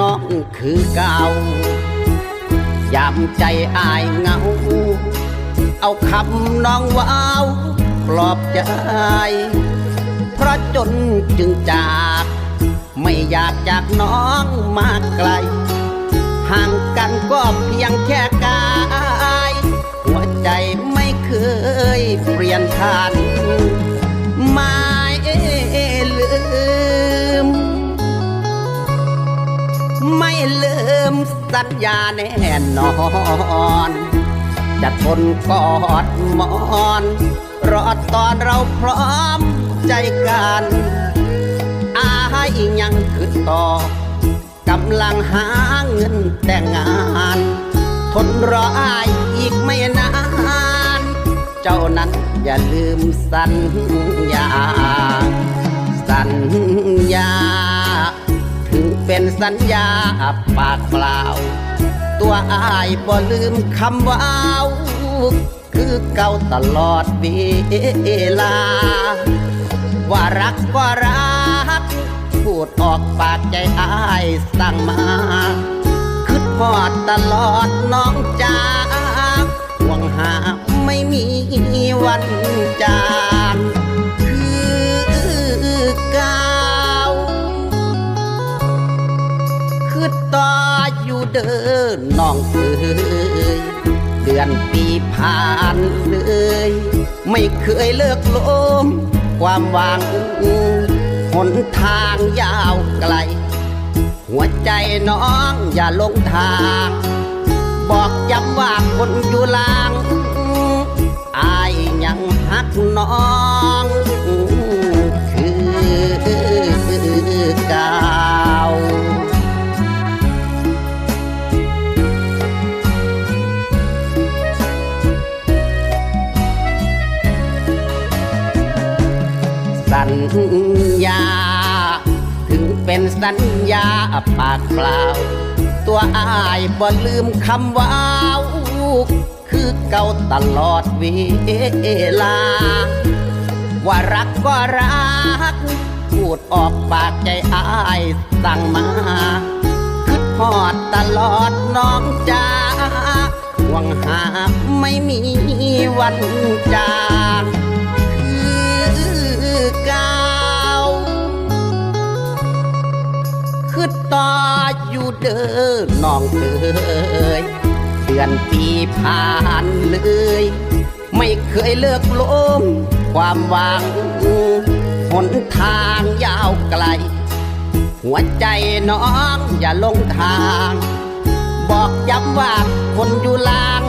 น้องคือเก่ายามใจอายเงา เอาคำน้องว้าวปลอบใจ เพราะจนจึงจาก ไม่อยากจากน้องมาไกล ห่างกันก็เพียงแค่กาย หัวใจไม่เคยเปลี่ยนทัน ไม่ลืมสัญญาแน่นอน จะทนกอดมอน รอตอนเราพร้อมใจกันอายยังคือต่อกำลังหาเงินแต่งงาน ทนรออายอีกไม่นาน เจ้านั้นอย่าลืมสัญญา สัญญา เป็นสัญญาปากเปล่า ตัวอายบ่ลืมคำว่าคือเก่าตลอดเวลา ว่ารักก็รัก พูดออกปากใจอายสั่งมาคิดพอดตลอดน้องจ้าห่วงหาไม่มีวันจาง น้องเอ๋ยเดือนปีผ่านเลย ไม่เคยเลิกลมความหวังหนทางยาวไกล หัวใจน้องอย่าลงทาง บอกย้ำว่าคนอยู่ลางอายยังหักน้อง ญา ถึงเป็นสัญญาปากเปล่า ตัวอายบ่ลืมคำว่าวคือเก่าตลอดเวลา ว่ารักก็รัก พูดออกปากใจอายสั่งมาคิดพอดตลอดน้องจ้าหวังหาไม่มีวันจา ต่ออยู่เด้อน้องเอ๋ยเดือนปีผ่านเลย ไม่เคยเลิกลมความหวังหนทางยาวไกล หัวใจน้องอย่าลงทาง บอกย้ำว่าคนอยู่ลาง